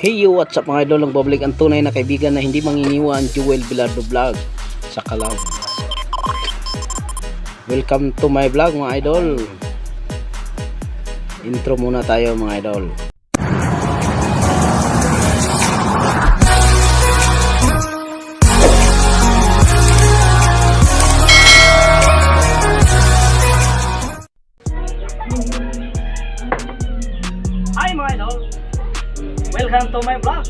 Hey yo, what's up mga idol? Ang babalik ang tunay na kaibigan na hindi manginiwan, Jewel Bilardo Vlog sa Calao. Welcome to my vlog mga idol. Intro muna tayo mga idol. Hi mga idol! Welcome to my vlog!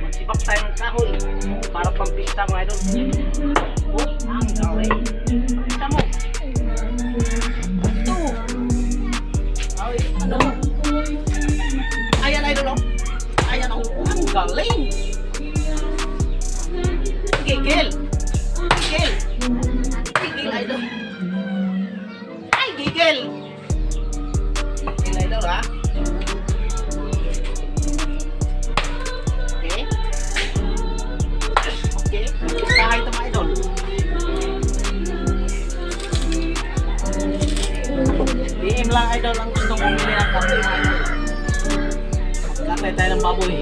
Magsibak tayo ng kahoy para pampista mga idol. Oh, ang galing! Pakita mo! Ito! Ay, ano? Ayan idol oh! Ayan oh! Ang galing! Gigil! Gigil! Gigil idol! Ay, gigil! Gigil idol ha! Idol ang gusto kong bumili ng kape mga idol. Magkatay tayo ng baboy.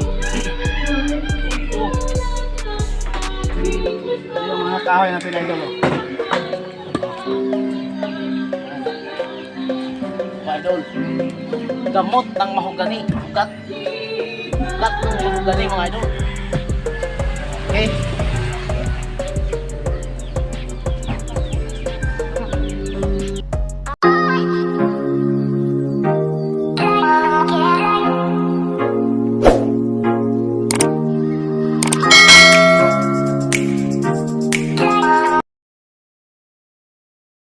Ito. Ito yung mga kahoy natin idol. idol. Gamot ng mahogani. Ugat. Ugat ng mahogani mga idol.